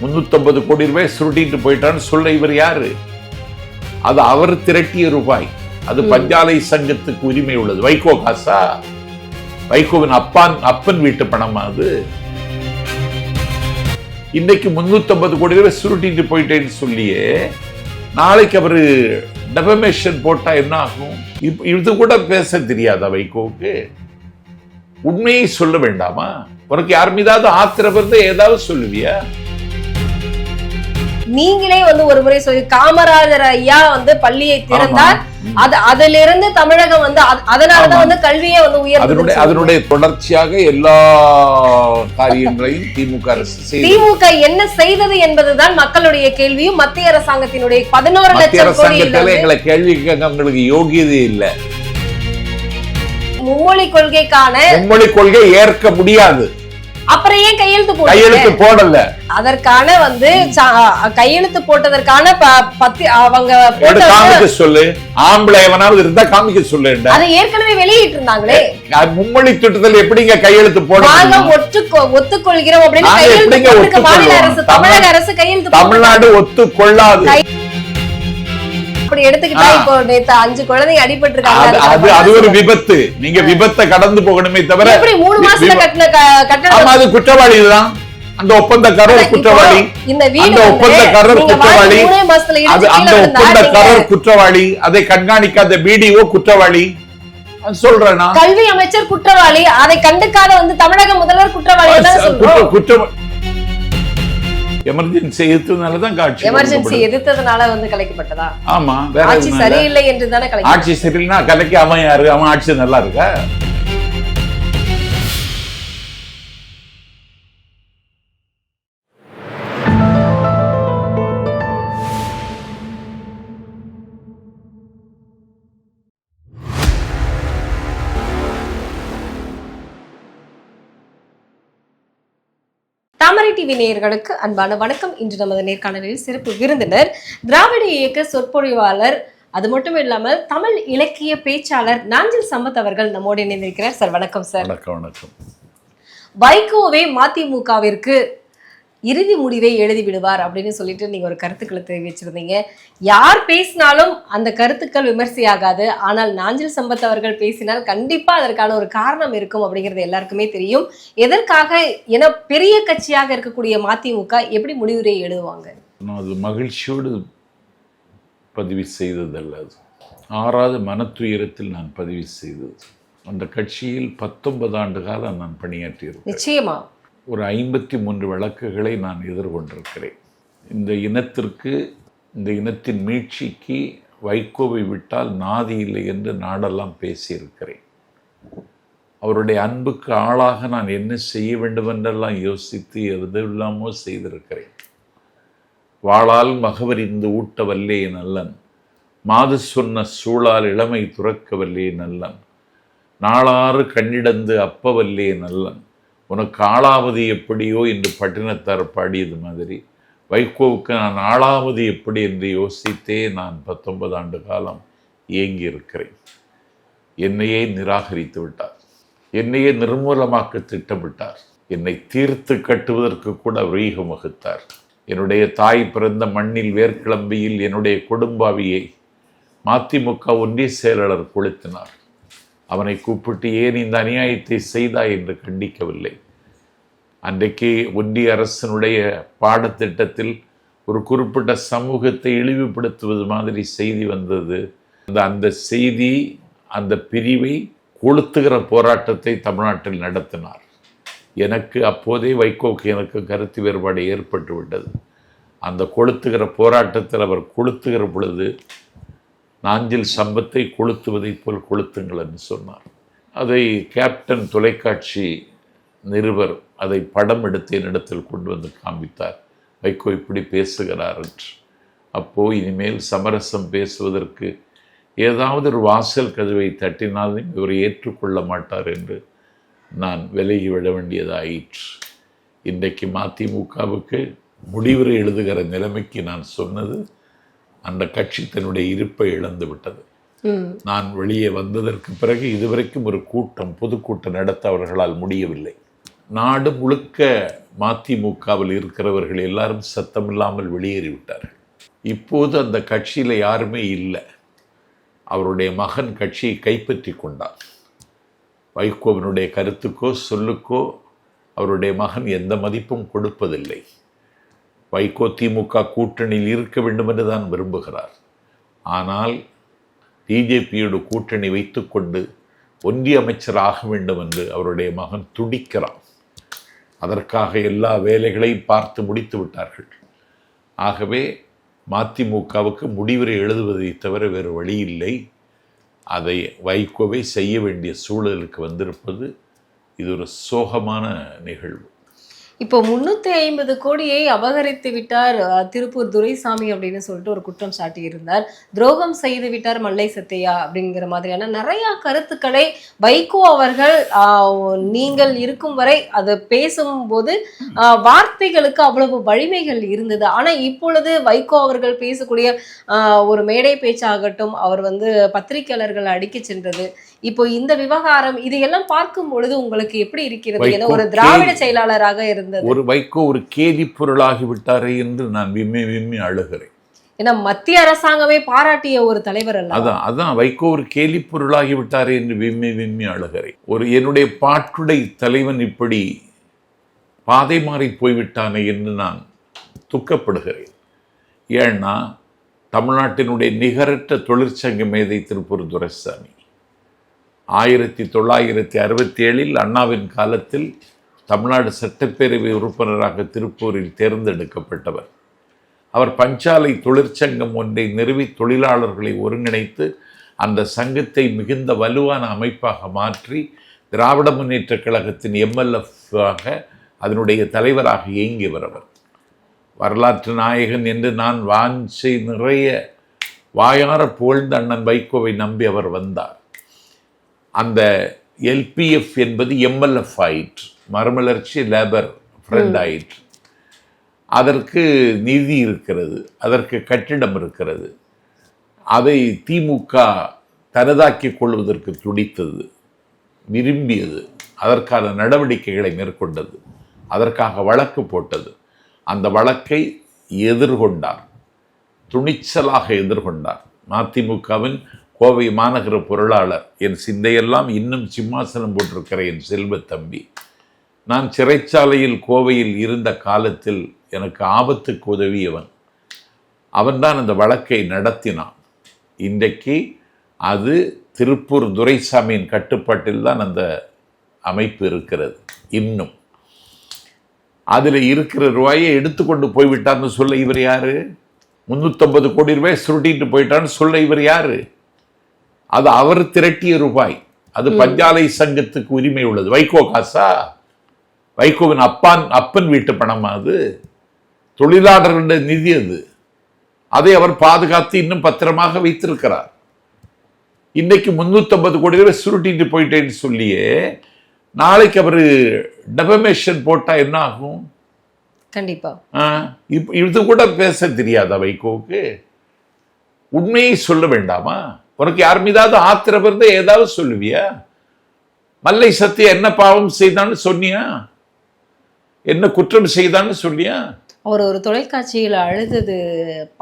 முன்னூத்தம்பது கோடி ரூபாய் சுருட்டிட்டு போயிட்டான்னு சொல்ல இவர் யாரு? அது அவர் திரட்டிய ரூபாய். அது பஞ்சாலை சங்கத்துக்கு உரிமை உள்ளது. வைகோ காசா? வைகோவின் அப்பான் அப்பன் வீட்டு பணமா அது? இன்னைக்கு முன்னூத்தம்பது கோடி ரூபாய் சுருட்டிட்டு போயிட்டேன்னு சொல்லியே நாளைக்கு அவரு டெபமேஷன் போட்டா என்ன ஆகும்? இது கூட பேச தெரியாதா வைகோவுக்கு? உண்மையை சொல்ல வேண்டாமா? உனக்கு யார் மீதாவது ஆத்திரம் இருந்தா ஏதாவது சொல்லுவியா? நீங்களே வந்து ஒரு முறை சொல்லி காமராஜர் ஐயா வந்து பள்ளியை திறந்தார். அது அதுல இருந்து தமிழகம் வந்து அத- அதனாலதான். வந்து கல்வியே வந்து உயர்ந்தது அதனுடைய தொடர்ச்சியாக எல்லா காரியங்களையும் திமுக அரசு திமுக என்ன செய்தது என்பதுதான் மக்களுடைய கேள்வியும் மத்திய அரசாங்கத்தினுடைய பதினோரு லட்சம் கோடியில் எங்களை கேள்வி கேட்க உங்களுக்கு யோகியதை இல்லை மும்மொழி கொள்கைக்கான மும்மொழி கொள்கை ஏற்க முடியாது அப்புறம் ஏன் கையெழுத்து போட்டீங்க கையெழுத்து போடல அதற்கான வந்து கையெழுத்து போட்டதற்கான பத்தி அவங்க காமிக்க சொல்லு ஆம்பளை எவனாவது இருந்தா காமிக்க சொல்லு அதை ஏற்கனவே வெளியிட்டு இருந்தாங்களே மும்மொழி திட்டத்தில் எப்படிங்க கையெழுத்து போட? ஒற்று ஒத்துக்கொள்கிறோம் அப்படின்னு கையெழுத்து மாநில? அரசு தமிழக அரசு கையெழுத்து. தமிழ்நாடு ஒத்துக்கொள்ளாது அப்படி எடுத்துக்கிட்டா. இப்போ நேத்து அஞ்சு குழந்தைங்க அடிபட்டு அது அது அது ஒரு விபத்து. நீங்க விபத்தை கடந்து போகணுமே தவிர எப்படி மூணு மாசத்துல கட்டின க- கட்டடம் ஆமா அது குற்றவாளி தான் அந்த ஒப்பந்தக்காரர் குற்றவாளி. இந்த அந்த வந்து ஒப்பந்தக்காரர் குற்றவாளி. அது அந்த ஒப்பந்தக்காரர் குற்றவாளி. அதை கண்காணிக்காத பிடிஓ குற்றவாளி. அது சொல்றேனா கல்வி அமைச்சர் குற்றவாளி. அதை கண்டுக்காத வந்து தமிழக முதல்வர் குற்றவாளி குற்றம் எமர்ஜென்சி எதிர்த்ததுனால தான் காட்சி எமர்ஜென்சி. எதிர்த்ததுனால வந்து கலைக்கப்பட்டதா ஆமா வேற ஆட்சி. சரியில்லை என்று தானே ஆட்சி சரியில்லைன்னா கலைக்கு அவன் யாரு அவன் ஆட்சி நல்லா இருக்கா டிவி நேயர்களுக்கு அன்பான வணக்கம். இன்று நமது நேர்காணலில் சிறப்பு விருந்தினர் திராவிட இயக்க சொற்பொழிவாளர் அது மட்டும் இல்லாமல் தமிழ் இலக்கிய பேச்சாளர் நாஞ்சில் சம்பத் அவர்கள் நம்மோடு இணைந்திருக்கிறார். சார் வணக்கம் சார். வணக்கம் வணக்கம். வைகோவே மதிமுகவிற்கு இறுதி முடிவை எழுதி விடுவார் அப்படின்னு சொல்லிட்டு நீங்க ஒரு கருத்துக்களை தெரிவிச்சிருந்தீங்க. யார் பேசினாலும் அந்த கருத்துக்கள் விமர்சையாகாது. ஆனால் நாஞ்சில் சம்பத் அவர்கள் பேசினால் கண்டிப்பா அதற்கான ஒரு காரணம் இருக்கும் அப்படிங்கிறது எல்லாருக்குமே தெரியும். எதற்காக என பெரிய கட்சியாக இருக்கக்கூடிய மதிமுக எப்படி முடிவுரை எழுதுவாங்க? அது மகிழ்ச்சியோடு பதிவு செய்ததல்ல அது. ஆறாவது மனத்துயரத்தில் நான் பதிவு செய்தது. அந்த கட்சியில் பத்தொன்பது ஆண்டு காலம் நான் பணியாற்றியிருக்கேன் நிச்சயமா. ஒரு ஐம்பத்தி மூன்று வழக்குகளை நான் எதிர்கொண்டிருக்கிறேன். இந்த இனத்திற்கு இந்த இனத்தின் மீட்சிக்கு வைகோவை விட்டால் நாதி இல்லை என்று நாடெல்லாம் பேசியிருக்கிறேன். அவருடைய அன்புக்கு ஆளாக நான் என்ன செய்ய வேண்டுமென்றெல்லாம் யோசித்து எதுவில்லாமோ செய்திருக்கிறேன். வாளால் மகவரிந்து ஊட்ட வல்லே நல்லன். மாது சொன்ன சூழால் இளமை துறக்க வல்லே நல்லன். நாளாறு கண்ணிடந்து அப்பவல்லே நல்லன். உனக்கு ஆளாவது எப்படியோ என்று பட்டினத்தார் பாடியது மாதிரி. வைகோவுக்கு நான் ஆளாவது எப்படி என்று யோசித்தே நான் பத்தொன்பது ஆண்டு காலம் இயங்கி இருக்கிறேன் என்னையே நிராகரித்து விட்டார். என்னையே நிர்மூலமாக்க திட்டமிட்டார். என்னை தீர்த்து கட்டுவதற்கு கூட வீகம் வகுத்தார். என்னுடைய தாய் பிறந்த மண்ணில் வேர்க்கிளம்பியில் என்னுடைய கொடும்பாவியை மதிமுக ஒன்றிய செயலாளர் கொளுத்தினார். அவனை கூப்பிட்டு ஏன் இந்த அநியாயத்தை செய்தாய் என்று கண்டிக்கவில்லை. அன்றைக்கு ஒன்றிய அரசனுடைய பாடத்திட்டத்தில் ஒரு குறிப்பிட்ட சமூகத்தை இழிவுபடுத்துவது மாதிரி செய்தி வந்தது. அந்த அந்த செய்தி அந்த பிரிவை கொளுத்துகிற போராட்டத்தை தமிழ்நாட்டில் நடத்தினார். எனக்கு அப்போதே வைகோக்கு எனக்கு கருத்து வேறுபாடு ஏற்பட்டு விட்டது அந்த கொளுத்துகிற போராட்டத்தில் அவர் கொளுத்துகிற பொழுது நாஞ்சில் சம்பத்தை கொளுத்துவதைப் போல் கொளுத்துங்கள் என்று சொன்னார் அதை கேப்டன் தொலைக்காட்சி நிருபர் அதை படம் எடுத்து என்னிடத்தில் கொண்டு வந்து காண்பித்தார். வைகோ இப்படி பேசுகிறார் என்று. அப்போ இனிமேல் சமரசம் பேசுவதற்கு ஏதாவது ஒரு வாசல் கதவை தட்டினாலும் இவர் ஏற்றுக்கொள்ள மாட்டார் என்று நான் விலகி விட வேண்டியதாயிற்று. இன்றைக்கு மதிமுகவுக்கு முடிவுரை எழுதுகிற நிலைமைக்கு நான் சொன்னது அந்த கட்சி தன்னுடைய இருப்பை இழந்து விட்டது. நான் வெளியே வந்ததற்கு பிறகு இதுவரைக்கும் ஒரு கூட்டம் பொதுக்கூட்டம் நடத்த அவர்களால் முடியவில்லை. நாடு முழுக்க மதிமுகவில் இருக்கிறவர்கள் எல்லாரும் சத்தமில்லாமல் வெளியேறிவிட்டார்கள் இப்போது அந்த கட்சியில் யாருமே இல்லை. அவருடைய மகன் கட்சியை கைப்பற்றி கொண்டார். வைகோவினுடைய கருத்துக்கோ சொல்லுக்கோ அவருடைய மகன் எந்த மதிப்பும் கொடுப்பதில்லை. வைகோ திமுக கூட்டணியில் இருக்க வேண்டும் என்று தான் விரும்புகிறார். ஆனால் பிஜேபியோடு கூட்டணி வைத்துக்கொண்டு ஒன்றிய அமைச்சர் ஆக வேண்டும் என்று அவருடைய மகன் துடிக்கிறான். அதற்காக எல்லா வேலைகளையும் பார்த்து முடித்து விட்டார்கள். ஆகவே மதிமுகவுக்கு முடிவுரை எழுதுவதை தவிர வேறு வழி இல்லை. அதை வைகோவை செய்ய வேண்டிய சூழலுக்கு வந்திருப்பது இது ஒரு சோகமான நிகழ்வு. இப்போ முன்னூத்தி ஐம்பது கோடியை அபகரித்து விட்டார் திருப்பூர் துரைசாமி அப்படின்னு சொல்லிட்டு ஒரு குற்றம் சாட்டி இருந்தார் துரோகம் செய்து விட்டார் மல்லை சத்தையா அப்படிங்கிற மாதிரியான நிறைய கருத்துக்களை வைகோ அவர்கள் நீங்கள் இருக்கும் வரை அதை பேசும்போது வார்த்தைகளுக்கு அவ்வளவு வலிமைகள் இருந்தது. ஆனா இப்பொழுது வைகோ அவர்கள் பேசக்கூடிய ஒரு மேடை பேச்சாகட்டும் அவர் வந்து பத்திரிகையாளர்கள் அடிக்க சென்றது இப்போ இந்த விவகாரம் இதையெல்லாம் பார்க்கும் பொழுது உங்களுக்கு எப்படி இருக்கிறது? ஏன்னா ஒரு திராவிட செயலாளராக இருந்தது. ஒரு வைகோ ஒரு கேலி பொருளாகி விட்டாரே என்று நான் விம்மி விம்மி அழுகிறேன். ஏன்னா மத்திய அரசாங்கமே பாராட்டிய ஒரு தலைவர் அல்ல அதான் அதான் வைகோ ஒரு கேலி பொருளாகி விட்டாரே என்று விம்மி விம்மி அழுகிறேன். ஒரு என்னுடைய பாட்டுடை தலைவன் இப்படி பாதை மாறி போய்விட்டானே என்று நான் துக்கப்படுகிறேன். ஏன்னா தமிழ்நாட்டினுடைய நிகரற்ற தொழிற்சங்க மேதை திருப்பூர் துரைசாமி. ஆயிரத்தி தொள்ளாயிரத்தி அறுபத்தி ஏழில் அண்ணாவின் காலத்தில் தமிழ்நாடு சட்டப்பேரவை உறுப்பினராக திருப்பூரில் தேர்ந்தெடுக்கப்பட்டவர். அவர் பஞ்சாலை தொழிற்சங்கம் ஒன்றை நிறுவி தொழிலாளர்களை ஒருங்கிணைத்து அந்த சங்கத்தை மிகுந்த வலுவான அமைப்பாக மாற்றி திராவிட முன்னேற்றக் கழகத்தின் எம்எல்எஃப் ஆக அதனுடைய தலைவராக இயங்கியவர் அவர். வரலாற்று நாயகன் என்று நான் வாஞ்சை நிறைய வாயார புகழ்ந்த அண்ணன் வைகோவை நம்பி அவர் வந்தார். அந்த எல்பிஎஃப் என்பது எம்எல்எஃப் ஆயிற்று. மறுமலர்ச்சி லேபர் ஃப்ரெண்ட் ஆயிற்று. அதற்கு நிதி இருக்கிறது அதற்கு கட்டிடம் இருக்கிறது. அதை திமுக தனதாக்கிக் கொள்வதற்கு துடித்தது விரும்பியது அதற்கான நடவடிக்கைகளை மேற்கொண்டது அதற்காக வழக்கு போட்டது. அந்த வழக்கை எதிர்கொண்டார் துணிச்சலாக எதிர்கொண்டார். மதிமுகவின் கோவை மாநகர பொருளாளர் என் சிந்தையெல்லாம் இன்னும் சிம்மாசனம் போட்டிருக்கிற என் செல்வ தம்பி. நான் சிறைச்சாலையில் கோவையில் இருந்த காலத்தில் எனக்கு ஆபத்துக்கு உதவியவன். அவன்தான் அந்த வழக்கை நடத்தினான். இன்றைக்கு அது திருப்பூர் துரைசாமியின் கட்டுப்பாட்டில் தான் அந்த அமைப்பு இருக்கிறது இன்னும். அதில் இருக்கிற ரூபாயை எடுத்துக்கொண்டு போய்விட்டார்னு சொல்ல இவர் யாரு? முந்நூற்றம்பது கோடி ரூபாய் சுருட்டிட்டு போயிட்டான்னு சொல்ல இவர் யாரு? அது அவர் திரட்டிய ரூபாய். அது பஞ்சாலை சங்கத்துக்கு உரிமை உள்ளது. வைகோ காசா? வைகோவின் அப்பான் அப்பன் வீட்டு பணமா அது? தொழிலாளர்களுடைய நிதி அது. அதை அவர் பாதுகாத்து இன்னும் பத்திரமாக வைத்திருக்கிறார். இன்னைக்கு முந்நூற்றம்பது கோடி ரூபாய் சுருட்டிட்டு போயிட்டேன்னு சொல்லியே நாளைக்கு அவர் டெபமேஷன் போட்டா என்ன ஆகும்? கண்டிப்பா. ஆ, இப்ப இது கூட பேச தெரியாதா வைகோவுக்கு? உண்மையை சொல்ல வேண்டாமா? உனக்கு யார் மீதாவது ஆத்திரம் இருந்தா ஏதாவது சொல்லுவியா? மல்லை சத்திய என்ன பாவம் செய்தான்னு சொன்னியா? என்ன குற்றம் செய்தான்னு சொன்னியா அவர் ஒரு தொலைக்காட்சியில் அழுதது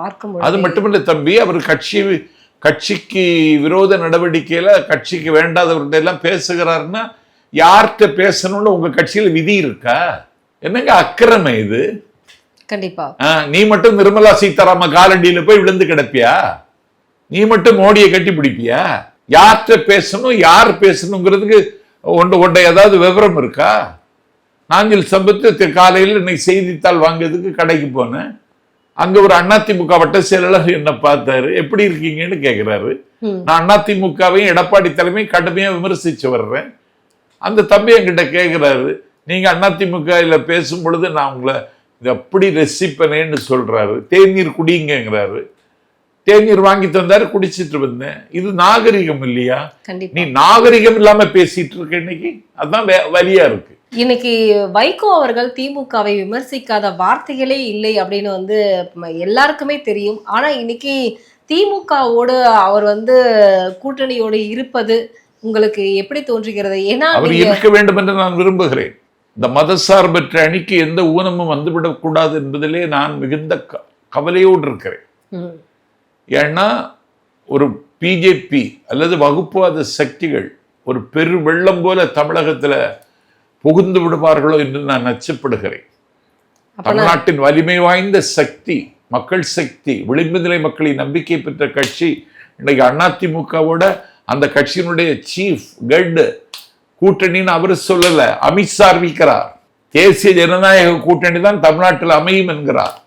பார்க்கும்பொழுது அது மட்டுமல்ல தம்பி அவர் கட்சி கட்சிக்கு விரோத நடவடிக்கையில கட்சிக்கு வேண்டாதவர்கிட்ட எல்லாம் பேசுகிறாருன்னா யார்கிட்ட பேசணும்னு உங்க கட்சியில விதி இருக்கா? என்னங்க அக்கிரமை இது? கண்டிப்பா. நீ மட்டும் நிர்மலா சீதாராம காலண்டியில போய் விழுந்து கிடப்பியா? நீ மட்டும் மோடியை கட்டி பிடிப்பியா யார்கிட்ட பேசணும் யார் பேசணுங்கிறதுக்கு ஒன்று ஒன்றை ஏதாவது விவரம் இருக்கா? நாஞ்சில் சம்பத்து காலையில் இன்னைக்கு செய்தித்தாள் வாங்குறதுக்கு கடைக்கு போனேன். அங்க ஒரு அதிமுக வட்ட செயலாளர் என்ன பார்த்தாரு. எப்படி இருக்கீங்கன்னு கேட்கிறாரு. நான் அதிமுகவையும் எடப்பாடி தலைமையும் கடுமையா விமர்சிச்சு வர்றேன். அந்த தம்பி என்கிட்ட கேட்குறாரு நீங்க அதிமுக பேசும் பொழுது நான் உங்களை இது அப்படி ரசிப்பனேன்னு சொல்றாரு. தேநீர் குடிங்கிறாரு தேநீர் வாங்கி தந்தாரு குடிச்சிட்டு வந்தேன். இது நாகரிகம் இல்லையா? நீ நாகரிகம் இல்லாம பேசிட்டு இருக்க இன்னைக்கு? அதான் வே- வலியா இருக்கு. இன்னைக்கு வைகோ அவர்கள் திமுகவை விமர்சிக்காத வார்த்தைகளே இல்லை அப்படின்னு வந்து எல்லாருக்குமே தெரியும். ஆனா இன்னைக்கு திமுகவோடு அவர் வந்து கூட்டணியோடு இருப்பது உங்களுக்கு எப்படி தோன்றுகிறது? ஏன்னா அவர் இருக்க வேண்டும் என்று நான் விரும்புகிறேன். இந்த மதசார்பற்ற அணிக்கு எந்த ஊனமும் வந்துவிடக்கூடாது என்பதிலே நான் மிகுந்த கவலையோடு இருக்கிறேன். ஏன்னா ஒரு பிஜேபி அல்லது வகுப்புவாத சக்திகள் ஒரு பெரு வெள்ளம் போல தமிழகத்துல புகுந்து விடுவார்களோ என்று நான் அச்சப்படுகிறேன் தமிழ்நாட்டின் வலிமை வாய்ந்த சக்தி மக்கள் சக்தி விளிம்பு நிலை மக்களின் நம்பிக்கை பெற்ற கட்சி இன்னைக்கு அதிமுகவோட அந்த கட்சியினுடைய சீஃப் கட் கூட்டணின்னு அவர் சொல்லல அமித்ஷா அறிவிக்கிறார் தேசிய ஜனநாயக கூட்டணி தான் தமிழ்நாட்டில் அமையும் என்கிறார்.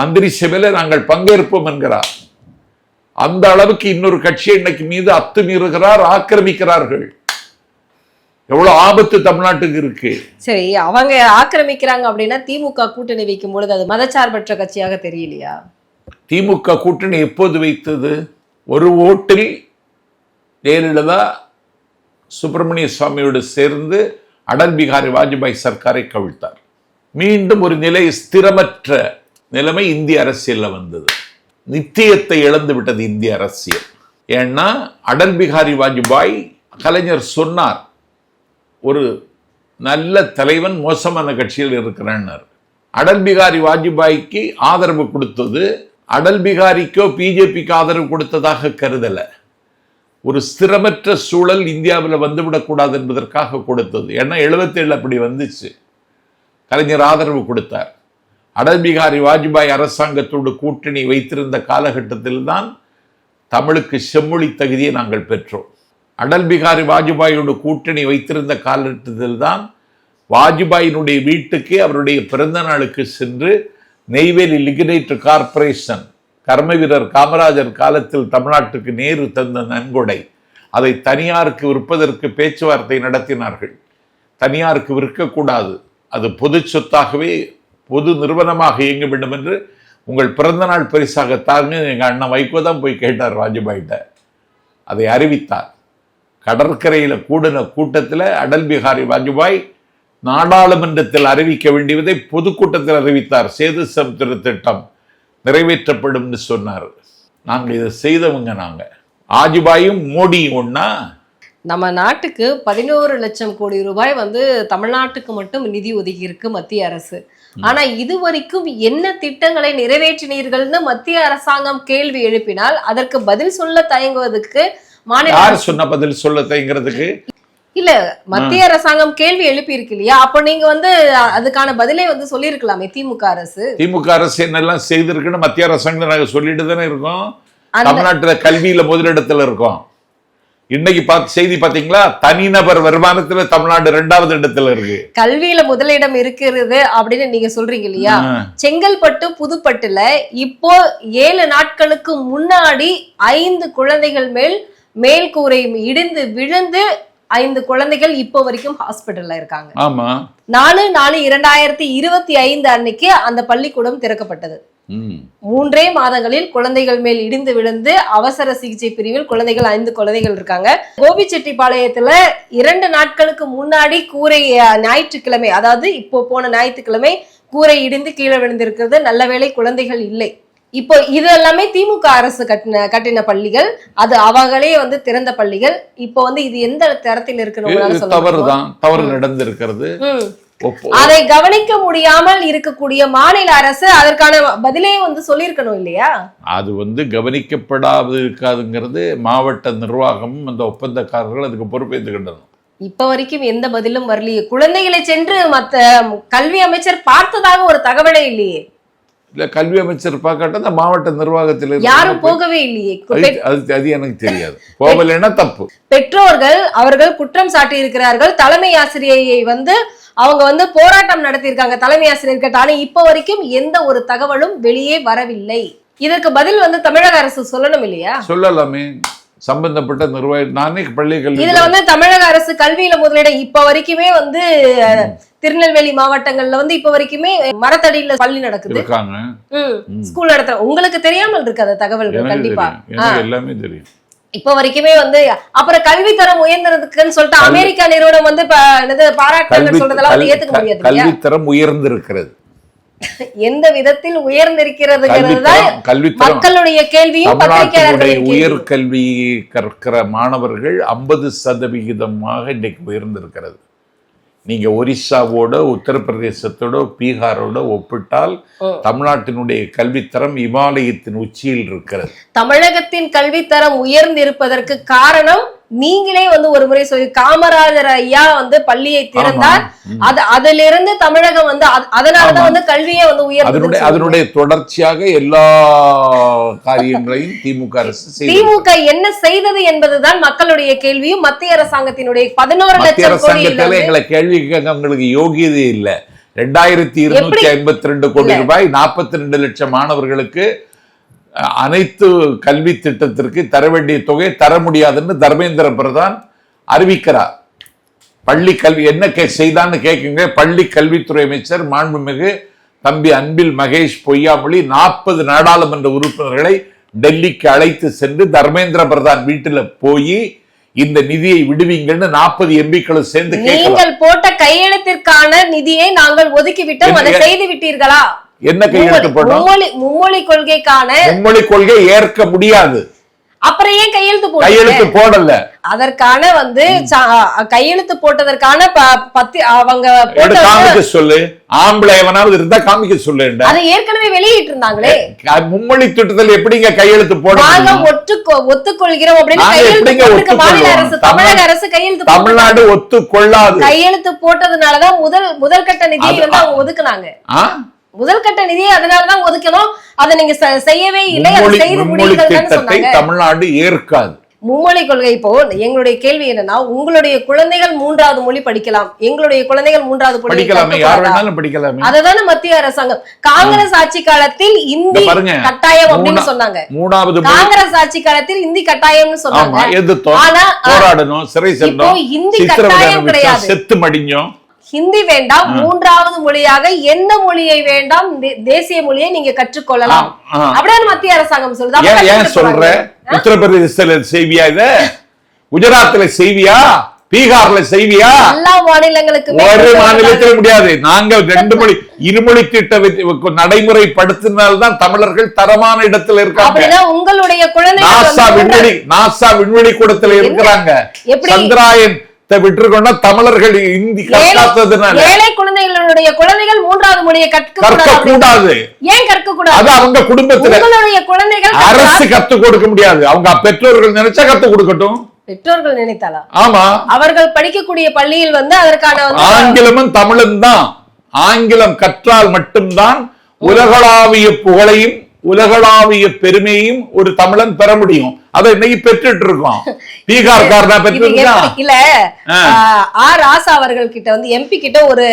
மந்திரி சபையில நாங்கள் பங்கேற்போம் என்கிறார். அந்த அளவுக்கு இன்னொரு கட்சியை இன்னைக்கு மீது அத்துமீறுகிறார் ஆக்கிரமிக்கிறார்கள். எவ்வளவு ஆபத்து தமிழ்நாட்டுக்கு இருக்கு. சரி அவங்க ஆக்கிரமிக்கிறாங்க அப்படின்னா திமுக கூட்டணி வைக்கும் பொழுது அது மதச்சார்பற்ற கட்சியாக தெரியலையா? திமுக கூட்டணி எப்போது வைத்தது? ஒரு ஓட்டில் ஜெயலலிதா சுப்பிரமணிய சுவாமியோடு சேர்ந்து அடல் பிகாரி வாஜ்பாய் சர்க்காரை கவிழ்த்தார். மீண்டும் ஒரு நிலை ஸ்திரமற்ற நிலைமை இந்திய அரசியலில் வந்தது. நித்தியத்தை இழந்து விட்டது இந்திய அரசியல். ஏன்னா அடல் பிகாரி வாஜ்பாய் கலைஞர் சொன்னார் ஒரு நல்ல தலைவன் மோசமான கட்சியில் இருக்கிறான்னார். அடல் பிகாரி வாஜ்பாய்க்கு ஆதரவு கொடுத்தது அடல் பிகாரிக்கோ பிஜேபிக்கு ஆதரவு கொடுத்ததாக கருதலை. ஒரு ஸ்திரமற்ற சூழல் இந்தியாவில் வந்துவிடக்கூடாது என்பதற்காக கொடுத்தது. ஏன்னா 77 அப்படி வந்துச்சு. கலைஞர் ஆதரவு கொடுத்தார். அடல் பிகாரி வாஜ்பாய் அரசாங்கத்தோடு கூட்டணி வைத்திருந்த காலகட்டத்தில் தான் தமிழுக்கு செம்மொழி தகுதியை நாங்கள் பெற்றோம். அடல் பிகாரி வாஜ்பாயோடு கூட்டணி வைத்திருந்த காலகட்டத்தில் தான் வாஜ்பாயினுடைய வீட்டுக்கு அவருடைய பிறந்த நாளுக்கு சென்று நெய்வேலி லிகினேட் கார்ப்பரேஷன் கர்ம வீரர் காமராஜர் காலத்தில் தமிழ்நாட்டுக்கு நேரு தந்த நன்கொடை அதை தனியாருக்கு விற்பதற்கு பேச்சுவார்த்தை நடத்தினார்கள். தனியாருக்கு விற்கக்கூடாது அது பொது சொத்தாகவே பொது நிறுவனமாக இயங்க வேண்டும் என்று உங்கள் பிறந்தநாள் பரிசாக தாங்க எங்கள் அண்ணன் வைகோ தான் போய் கேட்டார் வாஜ்பாய்கிட்ட அதை அறிவித்தார். கடற்கரையில் கூடின கூட்டத்தில் அடல் பிஹாரி வாஜ்பாய் நாடாளுமன்றத்தில் அறிவிக்க வேண்டியதை பொதுக்கூட்டத்தில் அறிவித்தார். சேது சமுத்திர திட்டம் நிறைவேற்றப்படும்னு சொன்னார். நாங்கள் இதை செய்தவங்க நாங்கள் வாஜ்பாயும் மோடியும் ஒன்னா நம்ம நாட்டுக்கு பதினோரு லட்சம் கோடி ரூபாய் வந்து தமிழ்நாட்டுக்கு மட்டும் நிதி ஒதுக்கி இருக்கு மத்திய அரசு. ஆனா இதுவரைக்கும் என்ன திட்டங்களை நிறைவேற்றினீர்கள்னு மத்திய அரசாங்கம் கேள்வி எழுப்பினால் அதற்கு பதில் சொல்ல தயங்குவதற்கு மாநில சொன்ன பதில் சொல்ல தயங்கிறதுக்கு? இல்ல மத்திய அரசாங்கம் கேள்வி எழுப்பி இருக்கு இல்லையா? அப்ப நீங்க வந்து அதுக்கான பதிலே வந்து சொல்லியிருக்கலாமே திமுக அரசு. திமுக அரசு என்னெல்லாம் செய்திருக்குன்னு மத்திய அரசாங்கம் நாங்கள் சொல்லிட்டு தானே இருக்கோம். தமிழ்நாட்டுல கல்வியில முதலிடத்துல இருக்கோம். இன்னைக்கு பார்த்து செய்தி பாத்தீங்களா? தனிநபர் வருமானத்துல தமிழ்நாடு ரெண்டாவது இடத்துல இருக்கு. கல்வியில முதலிடம் இருக்கிறது அப்படின்னு நீங்க சொல்றீங்க இல்லையா. செங்கல்பட்டு புதுப்பட்டுல இப்போ ஏழு நாட்களுக்கு முன்னாடி ஐந்து குழந்தைகள் மேல் மேல்கூரை இடிந்து விழுந்து ஐந்து குழந்தைகள் இப்போ வரைக்கும் ஹாஸ்பிட்டல்ல இருக்காங்க. ஆமா. நாலு நாலு இரண்டாயிரத்தி இருபத்தி ஐந்து அன்னைக்கு அந்த பள்ளிக்கூடம் திறக்கப்பட்டது. மூன்றே மாதங்களில் குழந்தைகள் மேல் இடிந்து விழுந்து அவசர சிகிச்சை பிரிவில் குழந்தைகள் ஐந்து குழந்தைகள் இருக்காங்க. கோபிச்செட்டிப்பாளையத்துல இரண்டு நாட்களுக்கு முன்னாடி கூரை ஞாயிற்றுக்கிழமை அதாவது இப்போ போன ஞாயிற்றுக்கிழமை கூரை இடிந்து கீழே விழுந்திருக்கிறது. நல்ல வேளை குழந்தைகள் இல்லை. இப்போ இது எல்லாமே திமுக அரசு கட்டின கட்டின பள்ளிகள். அது அவங்களே வந்து திறந்த பள்ளிகள். இப்போ வந்து இது எந்த தரத்தில் சொல்ல முடியுமா? தவறுதான். தவறு நடந்திருக்கிறது. அதை கவனிக்க முடியாமல் இருக்கக்கூடிய மாநில அரசு அதற்கான பதிலே வந்து சொல்லியிருக்கணும் இல்லையா? அது வந்து கவனிக்கப்படாது இருக்காதுங்கிறது மாவட்ட நிர்வாகமும் அந்த ஒப்பந்தக்காரர்கள் அதுக்கு பொறுப்பேற்றுக்கின்றனர் இப்ப வரைக்கும் எந்த பதிலும் வரலையே. குழந்தைகளை சென்று மத்த கல்வி அமைச்சர் பார்த்ததாக ஒரு தகவலே இல்லையே. இல்ல கல்வி அமைச்சர் பார்க்காட்ட அந்த மாவட்ட நிர்வாகத்தில் யாரும் போகவே இல்லையே. அது அது எனக்கு தெரியாது. போகலைன்னா தப்பு. பெற்றோர்கள் அவர்கள் குற்றம் சாட்டி இருக்கிறார்கள் தலைமை ஆசிரியையை வந்து அவங்க வந்து போராட்டம் நடத்தியிருக்காங்க. தலைமை ஆசிரியர் கிட்ட. ஆனா இப்ப வரைக்கும் எந்த ஒரு தகவலும் வெளியே வரவில்லை. இதற்கு பதில் வந்து தமிழக அரசு சொல்லணும் இல்லையா? சொல்லலாமே. சம்பந்தப்பட்ட நிர்வாகி நானே பள்ளி கல்வி இதுல வந்து தமிழக அரசு கல்வியில முதலீடு இப்ப வரைக்குமே வந்து திருநெல்வேலி மாவட்டங்கள்ல வந்து இப்ப வரைக்குமே மரத்தடியில பள்ளி நடக்குது. ஸ்கூல் நடத்துற உங்களுக்கு தெரியாமல் இருக்கு அந்த தகவல்கள் கண்டிப்பா. எல்லாமே தெரியும். இப்ப வரைக்குமே வந்து அப்புறம் கல்வி தரம் உயர்ந்ததுக்குன்னு சொல்லிட்டு கல்வி- அமெரிக்கா நிறுவனம் வந்து என்னது பாராட்டுகள் கல்வி சொல்றதெல்லாம் வந்து கல்வி- ஏத்துக்க முடியாது இல்லையா? கல்வித்தரம் உயர்ந்திருக்கிறது எந்த விதத்தில் கல்வித்தரம் கல்வித்தரம் மக்களுடைய கேள்வியும் உயர். கல்வி கற்கிற மாணவர்கள் ஐம்பது சதவிகிதமாக இன்றைக்கு உயர்ந்திருக்கிறது நீங்க ஒரிசாவோட உத்தரப்பிரதேசத்தோட பீகாரோட ஒப்பிட்டால். தமிழ்நாட்டினுடைய கல்வித்தரம் இமாலயத்தின் உச்சியில் இருக்கிறது தமிழகத்தின் கல்வித்தரம் உயர்ந்திருப்பதற்கு காரணம் நீங்களே வந்து ஒரு முறை சொல்லி காமராஜர் ஐயா வந்து பள்ளியை திறந்தார். அது அதிலிருந்து தமிழகம் வந்து அத- அதனாலதான். வந்து கல்வியே வந்து அதனுடைய உயர்ந்து அதனுடைய தொடர்ச்சியாக எல்லா காரியங்களையும் திமுக அரசு திமுக என்ன செய்தது என்பதுதான் மக்களுடைய கேள்வியும். மத்திய அரசாங்கத்தினுடைய பதினோரு லட்சம் எங்களை கேள்வி கேட்க உங்களுக்கு யோகியதை இல்ல. ரெண்டாயிரத்தி இருநூத்தி? ஐம்பத்தி ரெண்டு கோடி ரூபாய் நாற்பத்தி ரெண்டு லட்சம் மாணவர்களுக்கு அனைத்து கல்வி திட்டத்திற்கு தர வேண்டிய தொகையை தர முடியாதுன்னு தர்மேந்திர பிரதான் அறிவிக்கிறார். பள்ளி கல்வி என்ன கே செய்தான்னு கேட்குங்க பள்ளி கல்வித்துறை அமைச்சர் மாண்புமிகு தம்பி அன்பில் மகேஷ் பொய்யாமொழி நாற்பது நாடாளுமன்ற உறுப்பினர்களை டெல்லிக்கு அழைத்து சென்று தர்மேந்திர பிரதான் வீட்டுல போய் இந்த நிதியை விடுவீங்கன்னு நாற்பது எம்பிக்களும் சேர்ந்து நீங்கள் போட்ட கையெழுத்திற்கான நிதியை நாங்கள் ஒதுக்கிவிட்டோம். அதை செய்து விட்டீர்களா? என்ன கையெழுத்து போட்டோம் மும்மொழி கொள்கைக்கான மும்மொழி கொள்கை ஏற்க முடியாது. அப்புறம் ஏன் கையெழுத்து கையெழுத்து போடல. அதற்கான வந்து கையெழுத்து போட்டதற்கான பத்தி அவங்க காமிக்க சொல்லு. ஆம்பளை எவனாவது இருந்தா காமிக்க சொல்லு அதை ஏற்கனவே வெளியிட்டு இருந்தாங்களே மும்மொழி திட்டத்தில் எப்படிங்க கையெழுத்து போட? ஒற்று ஒத்துக்கொள்கிறோம் அப்படின்னு மாநில? அரசு தமிழ்- தமிழக அரசு கையெழுத்து தமிழ்நாடு ஒத்துக்கொள்ளாது. கையெழுத்து போட்டதுனாலதான் முதல் முதல் கட்ட நிதியை வந்து அவங்க ஒதுக்குனாங்க? முதல் கட்ட நிதியை அதனாலதான் ஒதுக்கணும். அதை நீங்க செய்யவே இல்லை. அதை செய்து சொன்னாங்க. தமிழ்நாடு ஏற்காது. மும்மொழி கொள்கை இப்போ எங்களுடைய கேள்வி என்னன்னா உங்களுடைய குழந்தைகள் மூன்றாவது மொழி படிக்கலாம். எங்களுடைய குழந்தைகள் மூன்றாவது படிக்கலாமே அததானே மத்திய அரசாங்கம். காங்கிரஸ் ஆட்சி காலத்தில் இந்தி. கட்டாயம் அப்படின்னு சொன்னாங்க. மூணாவது காங்கிரஸ் ஆட்சி காலத்தில் இந்தி கட்டாயம்னு சொன்னாங்க. ஆனா இப்போ சித்திரவதை கட்டாயம் கிடையாது. செத்து மடிஞ்சோம். ஹிந்தி வேண்டாம் மூன்றாவது மொழியாக எந்த மொழியை வேண்டாம் தேசிய மொழியை நீங்க கற்றுக்கொள்ளலாம். அப்படியே மத்திய அரசாங்கம் சொல்லுது. ஏன் சொல்ற. உத்தரப்பிரதேசத்துல செய்வியா இத? குஜராத்ல செய்வியா? பீகார்ல செய்வியா? எல்லா மாநிலங்களுக்குமே ஒரு கொண்டு மாநிலத்தில் முடியாது. நாங்க ரெண்டு மொழி இருமொழி திட்ட நடைமுறைப்படுத்தினால்தான் தமிழர்கள் தரமான இடத்துல இருக்காங்க. அப்படின்னா உங்களுடைய குழந்தைகள் நாசா விண்வெளி நாசா விண்வெளி கூடத்துல இருக்கிறாங்க. எப்படி? சந்திராயன் விட்டுருக்கோம்னா தமிழர்கள் இந்தி கற்காததுனால ஏழை குழந்தைகளுடைய குழந்தைகள் மூன்றாவது மொழியை கற்க கூடாது ஏன் கற்க கூடாது அது அவங்க குடும்பத்துல குழந்தைகள் அரசு கத்து கொடுக்க முடியாது. அவங்க பெற்றோர்கள் நினைச்சா கத்து கொடுக்கட்டும். பெற்றோர்கள் நினைத்தாலா? ஆமா. அவர்கள் படிக்கக்கூடிய பள்ளியில் வந்து அதற்கான ஆங்கிலமும் தமிழும் தான் ஆங்கிலம் கற்றால் மட்டும்தான் உலகளாவிய புகழையும் உலகளாவிய பெருமையும் ஒரு தமிழன் பெற முடியும். அதை இன்னைக்கு பெற்றுட்டு இருக்கோம் பீகார்காரனா இது பெற்றிருக்கான் இல்ல? ஆர் ராசா அவர்கள் கிட்ட வந்து எம்பி கிட்ட ஒரு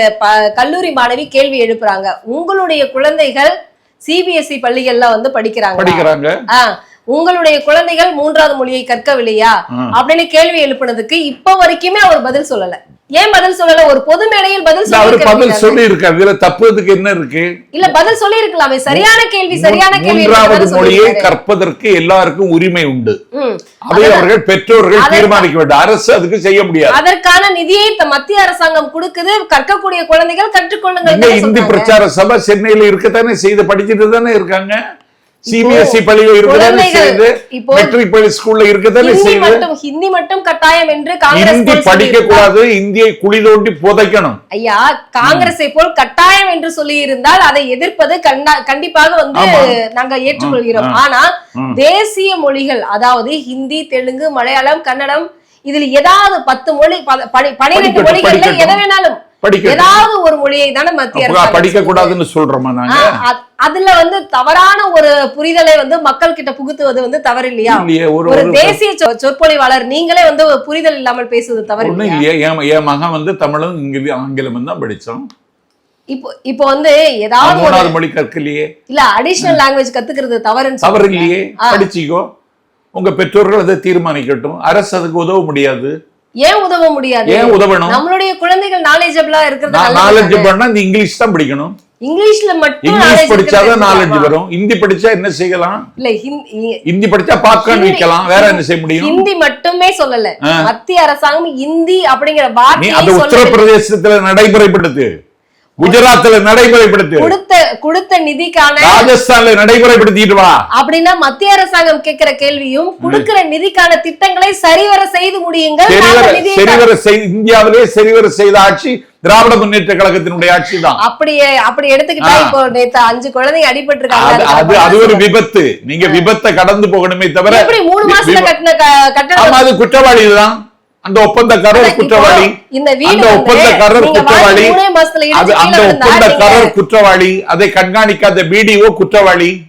கல்லூரி மாணவி கேள்வி எழுப்புறாங்க. உங்களுடைய குழந்தைகள் சிபிஎஸ்இ பள்ளிகள்ல வந்து படிக்கிறாங்க. படிக்கிறாங்க உங்களுடைய குழந்தைகள் மூன்றாவது மொழியை கற்கவில்லையா. அப்படின்னு கேள்வி எழுப்புனதுக்கு இப்ப வரைக்குமே அவர் பதில் சொல்லல. ஏன் பதில் சொல்லல? ஒரு பொது மேடையில் பதில் சொல்லி பதில் சொல்லி இருக்காரு இதுல தப்புறதுக்கு என்ன இருக்கு? இல்ல பதில் சொல்லி இருக்கலாமே சரியான கேள்வி சரியான கேள்வி மூன்றாவது மொழியை. கற்பதற்கு எல்லாருக்கும் உரிமை உண்டு. அதை அவர்கள் பெற்றோர்கள் தீர்மானிக்க வேண்டும். அரசு அதுக்கு செய்ய முடியாது. அதற்கான நிதியை மத்திய அரசாங்கம் கொடுக்குது. கற்கக்கூடிய குழந்தைகள் தானே இந்தி. பிரச்சார சபை சென்னையில இருக்கத்தானே செய்து படிச்சுட்டு தானே இருக்காங்க? சிபிஎஸ்இ பள்ளியில இருக்கத்தானே குழந்தைகள் செய்யுது மெட்ரிக் பள்ளி ஸ்கூல்ல இருக்கத்தானே ஹிந்தி செய்யுது ஹிந்தி மட்டும் கட்டாயம் என்று காங்கிரஸ் போல் படிக்க கூடாது இந்தியை குழி தோண்டி புதைக்கணும் ஐயா காங்கிரஸை போல் கட்டாயம் என்று சொல்லி இருந்தால் அதை எதிர்ப்பது கண்டா- கண்டிப்பாக வந்து. நாங்க ஏற்றுக்கொள்கிறோம். ஆனா. தேசிய மொழிகள் அதாவது ஹிந்தி தெலுங்கு மலையாளம் கன்னடம் இதுல ஏதாவது பத்து மொழி ப- பனி- பனிரெண்டு படிக்கட்டும், மொழிகள்ல. எதை வேணாலும் படிக்க ஏதாவது ஒரு மொழியை தானே மத்திய படிக்க. கூடாதுன்னு சொல்றோமா நாங்க? அதுல வந்து தவறான ஒரு புரிதலை வந்து மக்கள் கிட்ட புகுத்துவது வந்து தவறு இல்லையா ஒரு தேசிய சொற்பொழிவாளர் நீங்களே வந்து புரிதல் இல்லாமல் பேசுவது தவறு இல்லையா என் மகன் வந்து தமிழும் இங்கிலீஷ் ஆங்கிலமும் தான் படிச்சான். இப்போ இப்போ வந்து ஏதாவது மூணாவது மொழி கற்கலையே. இல்ல அடிஷனல் லாங்குவேஜ் கத்துக்கிறது தவறுன்னு தவறு சொல்றீங்க. இல்லையே. படிச்சிக்கோ. உங்க பெற்றோர்கள் அதை தீர்மானிக்கட்டும். அரசு அதுக்கு உதவ முடியாது. ஏன் உதவ முடியாது? ஏன் உதவணும்? நம்மளுடைய குழந்தைகள் நாலேஜபிளா இருக்கிறது நான் நல்லது நாலேஜ் தானே. பண்ணா நீ இங்கிலீஷ் தான் படிக்கணும். இங்கிலீஷ்ல மட்டும் இங்கிலீஷ் படிச்சாதான் நாலேஜ்? வரும். ஹிந்தி படிச்சா என்ன செய்யலாம்? இல்ல ஹிந்தி ஹிந்தி படிச்சா பாப்கார்ன் ஹிந்தி- விற்கலாம் வேற என்ன செய்ய முடியும்? ஹிந்தி மட்டுமே சொல்லல. மத்திய அரசாங்கம் இந்தி அப்படிங்கிற அந்த சொல்லல. உத்தரப்பிரதேசத்துல நடைமுறைப்படுத்து. குஜராத்ல நடைமுறைப்படுத்து கொடுத்த கொடுத்த நிதிக்கான ராஜஸ்தான்ல நடைமுறைப்படுத்திட்டு வா. அப்படின்னா மத்திய அரசாங்கம் கேட்கிற கேள்வியும் கொடுக்கிற நிதிக்கான திட்டங்களை சரிவர செய்து முடியுங்கள். சரிவர நாங்கள் நிதியை சரிவர செய் இந்தியாவிலே சரிவர செய்த ஆட்சி திராவிட முன்னேற்ற கழகத்தினுடைய ஆட்சி தான் அப்படியே அப்படி எடுத்துக்கிட்டா. இப்போ நேத்து அஞ்சு குழந்தைங்க அடிபட்டு அது அது அது ஒரு இருக்காங்க விபத்து. நீங்க விபத்தை கடந்து போகணுமே தவிர மூணு மாசத்துல கட்டின க- கட்டடம் ஆமா அது குற்றவாளி தான் அந்த ஒப்பந்தக்காரர் குற்றவாளி. அந்த ஒப்பந்தக்காரர் குற்றவாளி. அந்த ஒப்பந்தக்காரர் குற்றவாளி. அதை கண்காணிக்காத பிடிஓ குற்றவாளி.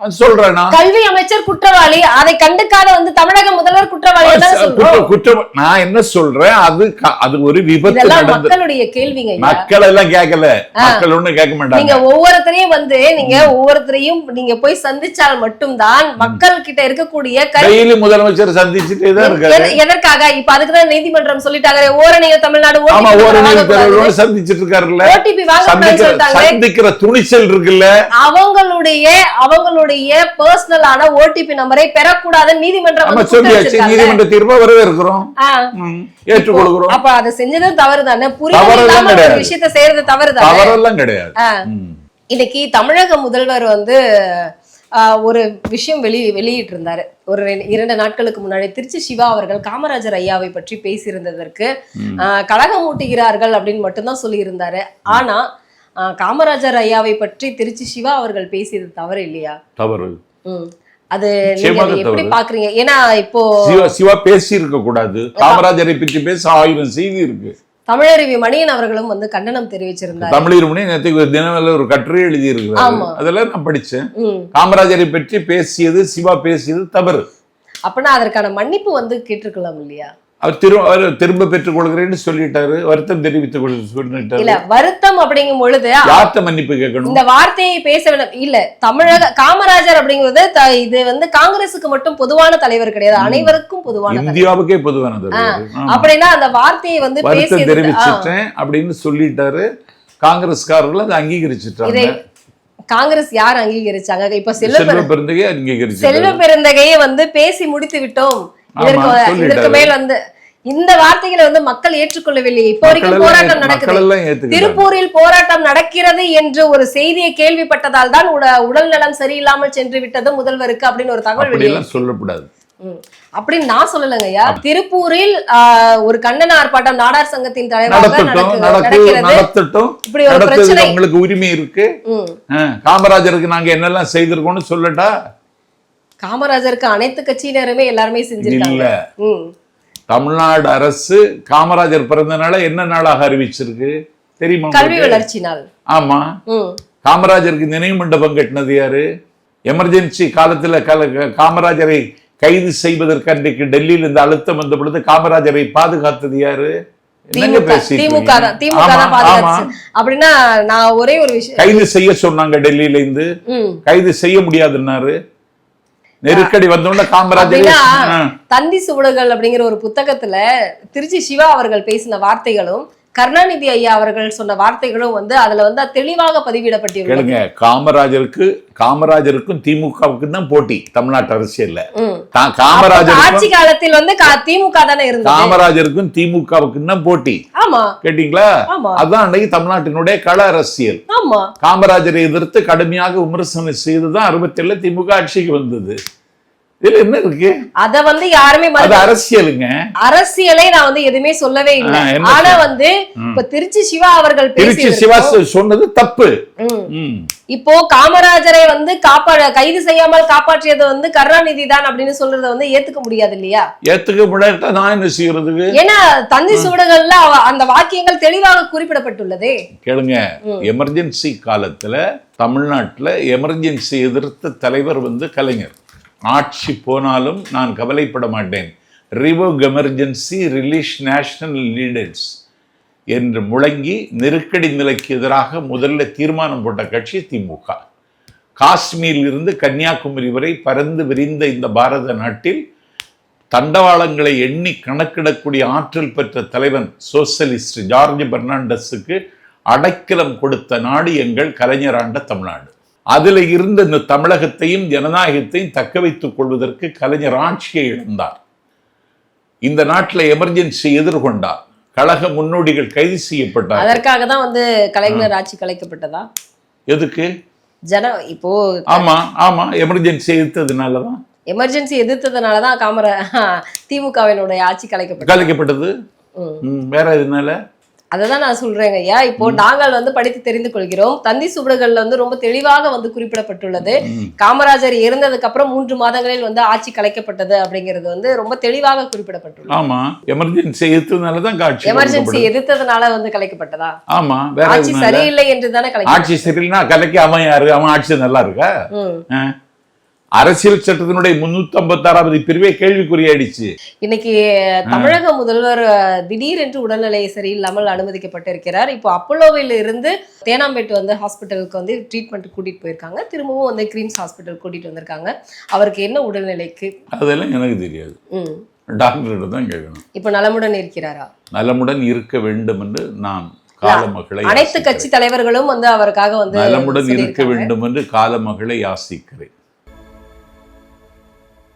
சொல்றேனா? கல்வி அமைச்சர் குற்றவாளி அதை கண்டுக்காத வந்து தமிழக முதல்வர் குற்றவாளி தான் குற்றம் நான் என்ன சொல்றேன்? அது அது ஒரு விபத்து மக்களுடைய கேள்விங்க. மக்கள் எல்லாம் கேட்கல மக்கள் ஒண்ணும் கேட்க நீங்க மாட்டாங்க ஒவ்வொருத்தரையும் வந்து நீங்க ஒவ்வொருத்தரையும் நீங்க போய் சந்திச்சால் மட்டும்தான் மக்கள் கிட்ட இருக்கக்கூடிய டெய்லி முதலமைச்சர் சந்திச்சுட்டே தான் இருக்காரு. எத- எதற்காக? இப்ப அதுக்குதான் நீதிமன்றம் சொல்லிட்டாங்க. ஓரணிய தமிழ்நாடு ஆமா OTP ஓரணி வாங்கக்கூடாது. சந்திச்சிட்டு இருக்காருல்ல. சந்திக்கிற சொல்லிட்டாங்களே. சந்திக்கிற துணிச்சல் இருக்குல்ல. அவங்களுடைய அவங்களுடைய பர்சனலான ஓடிபி நம்பரை பெறக்கூடாதுன்னு நீதிமன்றம் சொல்லியாச்சு. நீதிமன்ற தீர்ப்பை வரவேற்கிறோம். ஏற்றுக்கொள்கிறோம். அப்ப அதை செஞ்சது தவறு தானே கிடையாது. விஷயத்தை செய்யறது தவறு தானே தவறெல்லாம் கிடையாது. இன்னைக்கு தமிழக முதல்வர் வந்து ஒரு விஷயம் வெளி வெளியிட்டு இருந்தாரு ஒரு ரெண்டு- இரண்டு நாட்களுக்கு முன்னாடி திருச்சி சிவா அவர்கள் காமராஜர் ஐயாவை பற்றி பேசியிருந்ததற்கு ஆ, கலகம் ஊட்டுகிறார்கள் அப்படின்னு மட்டும்தான் சொல்லியிருந்தாரு. ஆனா ஆ, காமராஜர் ஐயாவை பற்றி திருச்சி சிவா அவர்கள் பேசியது தவறு இல்லையா? தவறு. அது எப்படி. பாக்குறீங்க? ஏன்னா இப்போ சிவா சிவா பேசி இருக்க கூடாது காமராஜரை பற்றி பேச ஆயிரம் செய்தி இருக்கு. தமிழருவி மணியன் அவர்களும் வந்து கண்டனம் தெரிவிச்சிருந்தாரு. தமிழிருமணி நேற்றுக்கு ஒரு தினமல ஒரு கட்டுரை எழுதி இருக்கிறாரு ஆமா. அதெல்லாம் நான் படிச்சேன். காமராஜரை பற்றி பேசியது சிவா பேசியது தவறு. அப்பனா அதற்கான மன்னிப்பு வந்து கேட்டிருக்கலாம் இல்லையா? அவர் திரு அவர் திரும்ப பெற்றுக் கொள்கிறேன்னு சொல்லிட்டாரு. வருத்தம் தெரிவித்துக் கொள் சொல்லிட்டாரு. இல்ல வருத்தம் அப்படிங்கும் பொழுது யார்கிட்ட மன்னிப்பு கேட்கணும்? இந்த வார்த்தையை பேச இல்ல தமிழக காமராஜர் அப்படிங்கிறது இது வந்து காங்கிரசுக்கு மட்டும் பொதுவான தலைவர் கிடையாது. அனைவருக்கும் பொதுவான இந்தியாவுக்கே. ஆமா. அப்படின்னா அந்த வார்த்தையை வந்து வருத்தம் தெரிவிச்சிட்டேன் அப்படின்னு சொல்லிட்டாரு. காங்கிரஸ்காரர்கள் அதை அங்கீகரிச்சிட்டாங்க. காங்கிரஸ் யார் அங்கீகரிச்சாங்க? இப்ப செல்வ செல்வ பெருந்தகை அங்கீகரிச்சிட்டாரு. செல்வ பெருந்தகையை வந்து பேசி முடித்து விட்டோம். இதற்கு. மேல் வந்து இந்த வார்த்தைகளை வந்து மக்கள் ஏற்றுக்கொள்ளவில்லை. இப்போ வரைக்கும் போராட்டம் நடக்குது. திருப்பூரில் போராட்டம் நடக்கிறது என்று ஒரு செய்தியை கேள்விப்பட்டதால் தான் உட- உடல் நலம் சரியில்லாமல் சென்று விட்டது முதல்வருக்கு அப்படின்னு ஒரு தகவல் வெளியே அப்படியெல்லாம் சொல்லக்கூடாது. அப்படின்னு நான் சொல்லலைங்க ஐயா. திருப்பூரில் ஒரு கண்டன ஆர்ப்பாட்டம் நாடார் சங்கத்தின் தலைவராக நடத்தட்டும் நடக்கு- நடக்கு நடக்கிறது. நடத்தட்டும். இப்படி ஒரு பிரச்சனை. உங்களுக்கு உரிமை இருக்கு. காமராஜருக்கு நாங்க என்னெல்லாம் செய்திருக்கோம்னு சொல்லட்டா? காமராஜருக்கு அனைத்து கட்சியினருமே எல்லாருமே செஞ்சிருக்காங்க. தமிழ்நாடு அரசு காமராஜர் பிறந்த நாளை என்ன நாளாக அறிவிச்சிருக்கு? தெரியுமா கல்வி? வளர்ச்சி நாள். ஆமா. காமராஜருக்கு நினைவு மண்டபம் கட்டினது யாரு? எமர்ஜென்சி காலத்துல காமராஜரை கைது செய்வதற்கு அன்றைக்கு டெல்லியில் இந்த அழுத்தம் வந்த பொழுது காமராஜரை பாதுகாத்தது யாரு? கைது செய்ய சொன்னாங்க டெல்லியில இருந்து. கைது செய்ய முடியாதுன்னாரு. நெருக்கடி வந்தோடனே காமராஜர். தந்தி சுவடுகள் அப்படிங்கிற ஒரு புத்தகத்துல திருச்சி சிவா அவர்கள் பேசின வார்த்தைகளும் கருணாநிதி ஐயா அவர்கள் சொன்ன வார்த்தைகளும் வந்து அதுல வந்து தெளிவாக பதிவிடப்பட்டிருக்கிறது கேளுங்க காமராஜருக்கு காமராஜருக்கும் திமுகவுக்கும் தான் போட்டி தமிழ்நாட்டு அரசியல்ல. ம். கா- அப்ப காமராஜருக்கும் ஆட்சி காலத்தில் வந்து கா- திமுக தானே இருந்தது? காமராஜருக்கும் திமுகவுக்கும் தான் போட்டி. ஆமா. கேட்டீங்களா? அதான் அன்னைக்கு தமிழ்நாட்டினுடைய கள அரசியல். ஆமா. காமராஜரை எதிர்த்து கடுமையாக விமர்சனம் செய்துதான் அறுபத்தேழுல திமுக ஆட்சிக்கு வந்தது. இதுல என்ன இருக்கு? அத வந்து யாருமே அரசியலுங்க. அரசியலை நான் வந்து எதுவுமே சொல்லவே இல்லை. ஆனா வந்து. இப்ப திருச்சி சிவா அவர்கள் திருச்சி சிவா சொன்னது தப்பு. இப்போ காமராஜரை வந்து காப்பா கைது செய்யாமல் காப்பாற்றியது வந்து கருணாநிதி தான் அப்படின்னு சொல்றத வந்து ஏத்துக்க முடியாது இல்லையா? ஏத்துக்க முடியாட்டா நான் என்ன செய்யறதுக்கு? ஏன்னா தந்தி சுவடுகள்ல அந்த வாக்கியங்கள் தெளிவாக குறிப்பிடப்பட்டுள்ளதே. கேளுங்க. எமர்ஜென்சி காலத்துல தமிழ்நாட்டுல எமர்ஜென்சி எதிர்த்த தலைவர் வந்து கலைஞர். ஆட்சி போனாலும் நான் கவலைப்பட மாட்டேன். Revoke emergency release national leaders என்று முழங்கி நெருக்கடி நிலைக்கு எதிராக முதல்ல தீர்மானம் போட்ட கட்சி திமுக. காஷ்மீரிலிருந்து கன்னியாகுமரி வரை பறந்து விரிந்த இந்த பாரத நாட்டில் தண்டவாளங்களை எண்ணி கணக்கிடக்கூடிய ஆற்றல் பெற்ற தலைவன் சோசலிஸ்ட் ஜார்ஜ் பெர்னாண்டஸுக்கு அடைக்கலம் கொடுத்த நாடு எங்கள் கலைஞராண்ட தமிழ்நாடு. அதில் இருந்த இந்த தமிழகத்தையும் ஜனநாயகத்தையும் தக்க வைத்துக் கொள்வதற்கு கலைஞர் ஆட்சியை இழந்தார். இந்த நாட்டில் எமர்ஜென்சி எதிர்கொண்டார். கழக முன்னோடிகள் கைது செய்யப்பட்டார் அதற்காக தான் வந்து கலைஞர் ஆட்சி கலைக்கப்பட்டதா? எதுக்கு? ஜன இப்போ ஆமா ஆமா எமர்ஜென்சி எடுத்ததுனால தான். எமர்ஜென்சி எதிர்த்ததுனால தான் காமர திமுகவினுடைய ஆட்சி கலைக்கப்பட்டது. கலைக்கப்பட்டது? வேற எதுனால? அதை தான் நான் சொல்றேங்க ஐயா. இப்போ நாங்கள் வந்து படித்து தெரிந்து கொள்கிறோம். தந்தி சுவடுகள்ல வந்து ரொம்ப தெளிவாக வந்து குறிப்பிடப்பட்டுள்ளது. காமராஜர் இறந்ததுக்கு அப்புறம் மூன்று மாதங்களில் வந்து ஆட்சி கலைக்கப்பட்டது அப்படிங்கிறது வந்து ரொம்ப தெளிவாக குறிப்பிடப்பட்டுள்ளது. ஆமா. எமர்ஜென்சி எடுத்ததுனால தான் காட்சி எமர்ஜென்சி. எதிர்த்ததுனால வந்து கலைக்கப்பட்டதா? ஆமா. ஆட்சி சரியில்லை என்று தானே ஆட்சி சரியில்லைனா கலைக்கு அவன் யாரு? அவன் ஆட்சி நல்லா இருக்கா? அரசியல் சட்டத்தினுடைய முன்னூத்தி ஐம்பத்தாறாவது பிரிவே கேள்விக்குறியாயிடுச்சு. இன்னைக்கு தமிழக முதல்வர் திடீரென்று உடல்நிலை சரியில்லாமல் அனுமதிக்கப்பட்டிருக்கிறார். இப்போ அப்போலோவில் இருந்து தேனாம்பேட்டு வந்து ஹாஸ்பிட்டலுக்கு வந்து ட்ரீட்மெண்ட் கூட்டிட்டு போயிருக்காங்க. திரும்பவும் வந்து கிரீம்ஸ் ஹாஸ்பிட்டல் கூட்டிட்டு வந்திருக்காங்க. அவருக்கு என்ன உடல்நிலைக்கு? அதெல்லாம் எனக்கு தெரியாது. டாக்டர்கிட்ட தான் கேட்கணும். இப்போ நலமுடன் இருக்கிறாரா? நலமுடன் இருக்க வேண்டும் என்று நான் காலமகளை அனைத்து. கட்சி தலைவர்களும் வந்து அவருக்காக வந்து நலமுடன் இருக்க. வேண்டும் என்று காலமகளை யாசிக்கிறேன்